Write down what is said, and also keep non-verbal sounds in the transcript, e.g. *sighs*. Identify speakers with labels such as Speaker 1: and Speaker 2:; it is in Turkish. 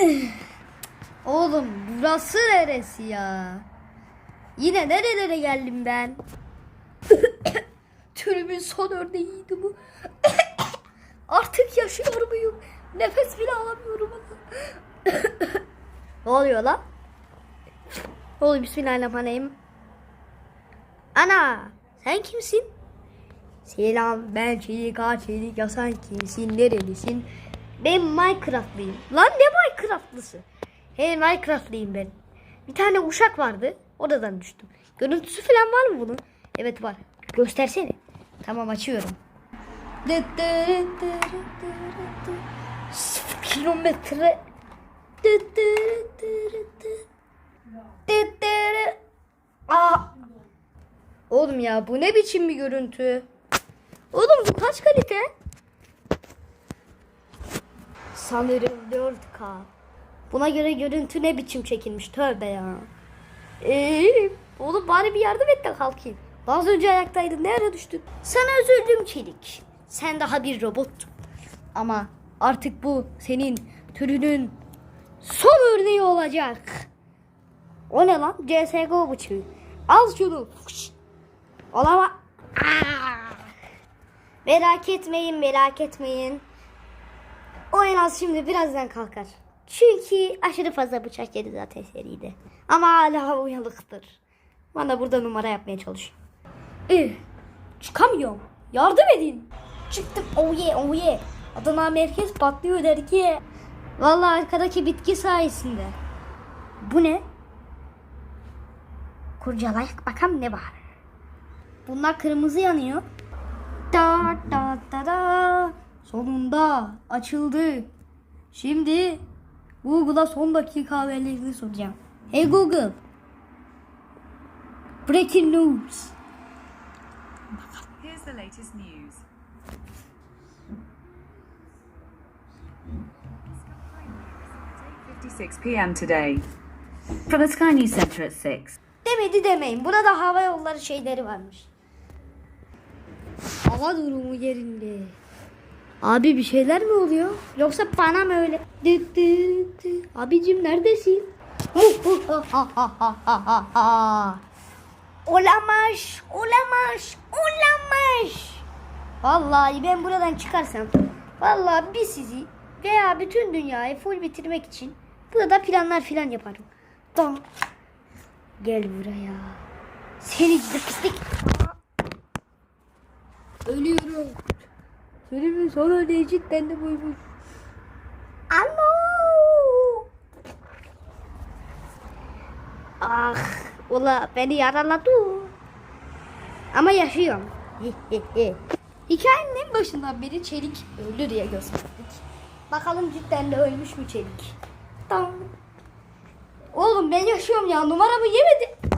Speaker 1: *sighs* Oğlum burası neresi ya? Yine nerelere geldim ben? *coughs* Türümün son örneğiydi bu. *coughs* Artık yaşıyor muyum? Nefes bile alamıyorum. *coughs* ne oluyor lan? Oluyor bismillahirrahmanirrahim. Ana sen kimsin? Selam ben Çelik Ağa Çelik ya sen kimsin nerelisin? Ben Minecraft'lıyım. Lan ne Minecraft'lısı? He Minecraft'lıyım ben. Bir tane uşak vardı. Oradan düştüm. Görüntüsü falan var mı bunun? Evet var. Göstersene. Tamam açıyorum. Sıfır kilometre. Aa. Oğlum ya bu ne biçim bir görüntü? Oğlum bu kaç kalite? Sanırım 4K. Buna göre görüntü ne biçim çekilmiş tövbe ya. Ee, oğlum bari bir yardım et de kalkayım. Az önce ayaktaydın ne ara düştün? Sana üzüldüm Çelik. Sen daha bir robottun. Ama artık bu senin türünün son örneği olacak. O ne lan? CSGO bıçağı. Al şunu. Olama. Aa! Merak etmeyin, merak etmeyin. O en az şimdi birazdan kalkar. Çünkü aşırı fazla bıçak yedi zaten seride. Ama hala uyanıktır. Bana burada numara yapmaya çalışıyor. Ee, çıkamıyorum. Yardım edin. Çıktım. Oh yeah, oh yeah. Adana merkez patlıyor der ki. Vallahi arkadaki bitki sayesinde. Bu ne? Kurcalayak bakalım ne var. Bunlar kırmızı yanıyor. Da da da da. Sonunda açıldı. Şimdi Google'a son dakika haberlerini soracağım. Hey Google. Breaking news.
Speaker 2: Here's the latest news. 56 p.m. today. From the Sky News Centre at 6.
Speaker 1: Demedi demeyin. Burada hava yolları şeyleri varmış. Hava durumu yerinde. Abi bir şeyler mi oluyor? Yoksa bana mı öyle? Dıt dıt. Abicim neredesin? *laughs* olamaz, olamaz, olamaz. Vallahi ben buradan çıkarsam, vallahi bir sizi veya bütün dünyayı full bitirmek için burada planlar filan yaparım. Tamam. Gel buraya. Seni gidi pislik. Senin son örneği cidden de buymuş. Alo. Ah, ula beni yaraladı. Ama yaşıyorum. *laughs* Hikayenin en başından beri Çelik öldü diye gösterdik. Bakalım cidden de ölmüş mü Çelik? Tamam. Oğlum ben yaşıyorum ya numaramı yemedi.